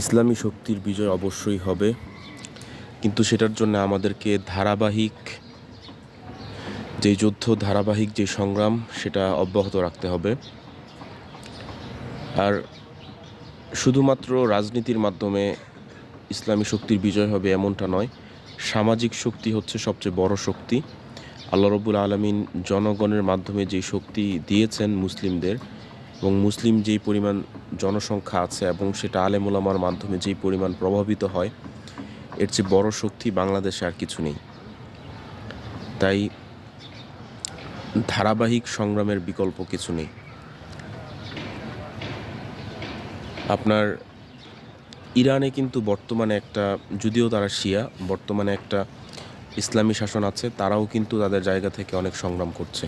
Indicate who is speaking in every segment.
Speaker 1: ইসলামী শক্তির বিজয় অবশ্যই হবে। কিন্তু সেটার জন্য আমাদেরকে ধারাবাহিক যে যুদ্ধ, ধারাবাহিক যে সংগ্রাম, সেটা অব্যাহত রাখতে হবে। আর শুধুমাত্র রাজনীতির মাধ্যমে ইসলামী শক্তির বিজয় হবে এমনটা নয়, সামাজিক শক্তি হচ্ছে সবচেয়ে বড় শক্তি। আল্লাহ রবুল আলমিন জনগণের মাধ্যমে যে শক্তি দিয়েছেন মুসলিমদের, এবং মুসলিম যেই পরিমাণ জনসংখ্যা আছে এবং সেটা আলেমুলামার মাধ্যমে যেই পরিমাণ প্রভাবিত হয়, এর চেয়ে বড় শক্তি বাংলাদেশে আর কিছু নেই। তাই ধারাবাহিক সংগ্রামের বিকল্প কিছু নেই। আপনার ইরানে কিন্তু বর্তমানে একটা, যদিও তারা শিয়া, বর্তমানে একটা ইসলামী শাসন আছে, তারাও কিন্তু তাদের জায়গা থেকে অনেক সংগ্রাম করছে।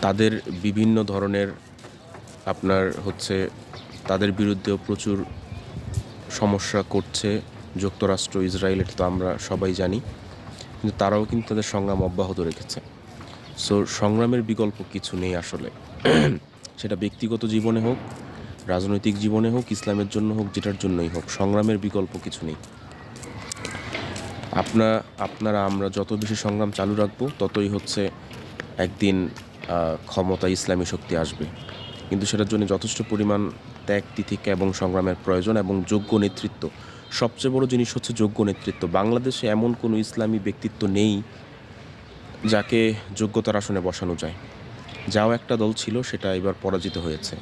Speaker 1: তাদের বিভিন্ন ধরনের আপনার হচ্ছে তাদের বিরুদ্ধেও প্রচুর সমস্যা করছে যুক্তরাষ্ট্র, ইসরায়েল, এটা তো আমরা সবাই জানি। কিন্তু তারাও কিন্তু তাদের সংগ্রাম অব্যাহত রেখেছে। সো সংগ্রামের বিকল্প কিছু নেই আসলে। সেটা ব্যক্তিগত জীবনে হোক, রাজনৈতিক জীবনে হোক, ইসলামের জন্য হোক, যেটার জন্যই হোক, সংগ্রামের বিকল্প কিছু নেই। আপনা, আপনারা, আমরা যত বেশি সংগ্রাম চালু রাখব, ততই হচ্ছে একদিন ক্ষমতা, ইসলামী শক্তি আসবে। কিন্তু সেটার জন্য যথেষ্ট পরিমাণ ত্যাগ, তিথিকা এবং সংগ্রামের প্রয়োজন এবং যোগ্য নেতৃত্ব। সবচেয়ে বড় জিনিস হচ্ছে যোগ্য নেতৃত্ব। বাংলাদেশে এমন কোনো ইসলামী ব্যক্তিত্ব নেই যাকে যোগ্যতার আসনে বসানো যায়। যাও একটা দল ছিল, সেটা এবার পরাজিত হয়েছে।